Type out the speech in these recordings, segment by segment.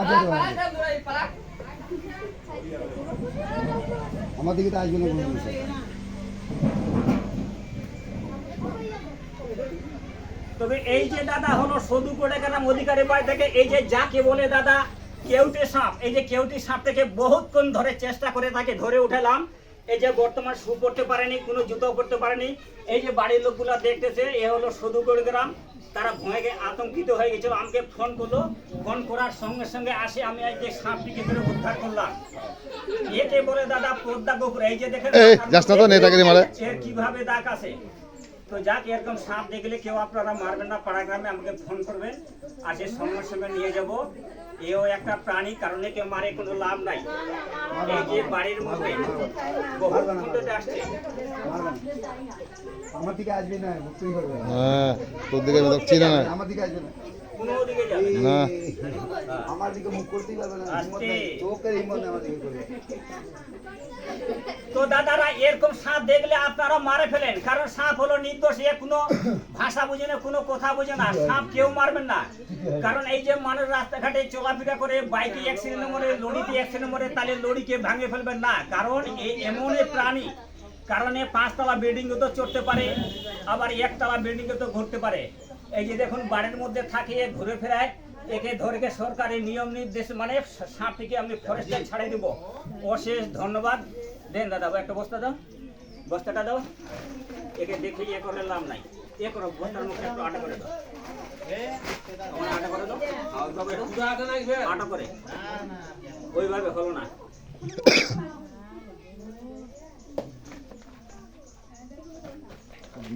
আচ্ছা তো আমার দিকে তো আসবে না তবে এই যে দাদা হলো সদু করে গেলাম অধিকারী বাড়ি থেকে, এই যে যাকে বলে দাদা কেউটে সাপ, এই যে কেউটি সাপ থেকে বহুতক্ষণ ধরে চেষ্টা করে তাকে ধরে উঠালাম। এই যে বর্তমান শু পড়তে পারেনি কোনো জুতো পড়তে পারেনি এই যে বাড়ির লোকগুলা দেখতেছে এ হলো সদু গ্রাম তারা ভয়ে গিয়ে আতঙ্কিত হয়ে গেছিল আমাকে ফোন করল ফোন করার সঙ্গে সঙ্গে আসে আমি এই যে সাপটিকে ধরে উদ্ধার করলাম। একে বলে দাদা পদ্মা গোপুর এই যে দেখেন কীভাবে দাগ আছে? তো যাক এরকম সাপ দেখলে কেউ আপনারা মারবেন না পাড়া গ্রামে আমাকে ফোন করবেন আর সে সঙ্গে সঙ্গে নিয়ে যাব। এও একটা প্রাণী কারণে কেউ মারে কোনো লাভ নাই। এই যে বাড়ির মধ্যে আসছে। আমার দিকে আসবে না। হ্যাঁ তোর দিকে চিনা না। আমার দিকে আসবে না। তো দাদারা এরকম সাপ দেখলে আপনারা মারে ফেলেন। কারণ সাপ হলো নির্দোষ এ কোনো ভাষা বুঝে না কোনো কথা বুঝে না সাপ কেউ মারবেন না কারণ এই যে মানুষ রাস্তাঘাটে চলাফেরা করে বাইকে অ্যাক্সিডেন্ট মরে লরিতে অ্যাক্সিডেন্ট মরে তাহলে লরিকে ভাঙে ফেলবেন না। কারণ এই এমন প্রাণী। কারণ এ পাঁচতলা বিল্ডিং তো চড়তে পারে, আবার একতলা বিল্ডিং তো ঘুরতে পারে। এই যে দেখুন বাড়ির মধ্যে থাকে এ ঘুরে ফেরায় একে ধরে সরকারি নিয়ম নির্দেশ মানে সাপটিকে আমি ফরেস্টে ছাড়ে দিব। অশেষ ধন্যবাদ। দেন দাদা একটা বস্তা দাও। বস্তাটা দাও। একে দেখে ইয়ে করে লাভ নাই। এ করো বস্তার মুখে একটু আটা করে দাও। আটা করে দাও। আটা করে। ওইভাবে হলো না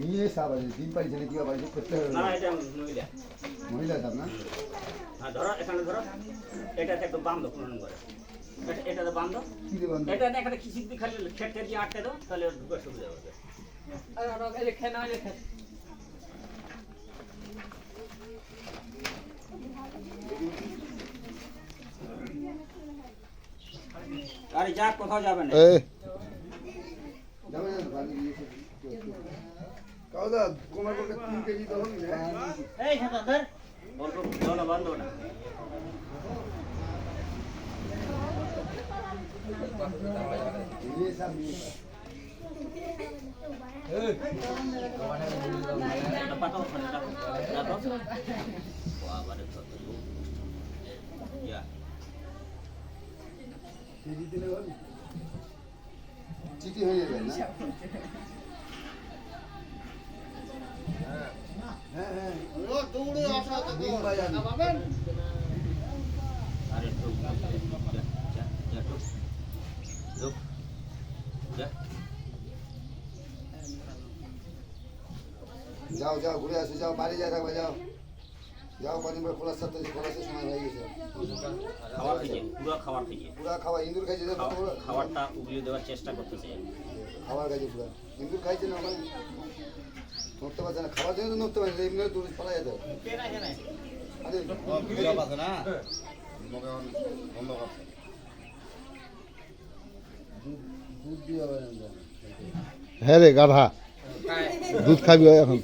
নিয়ে সাপ আছে ডিম পাইছে না কি পাইছে করতে হবে। না এটা মহিলা। মহিলা সাপ না? হ্যাঁ ধরো এখানে ধরো। এটাতে পুরনো করে এটা- এটাতে বান্ধ এটা না এখানে কিছু খালি খেট খেট দিয়ে আটকে দাও তাহলে ঢুকে সুবিধা হবে। আরে যাক কোথাও যাবে না এই যাবে না বাড়ি গিয়ে কোমর করতে তিন কেজি তখন এই হ্যাঁ জল বন্ধ না। নিয়ে সাপ নিয়ে সাপ। যাও যাও ঘুরে আসো যাও বাড়ি যাই থাকবে যাও। যাও কদিন পর খোলার সাথে খোলার সময় হয়ে গেছে। খাবার থেকে পুরো খাবার থেকে পুরা খাওয়া ইন্দুর খাইছে? খাবারটা উগলিয়ে দেওয়ার চেষ্টা করতেছে। খাবার খাইছে পুরা। ইন্দুর খাইছে না ওখানে নড়তে পারছে না খাবার জন্য তো নড়তে পারছে এমনি দূরে পালা যেতে। হ্যাঁ। রে গাধা। দুধ খাবি হয় এখন।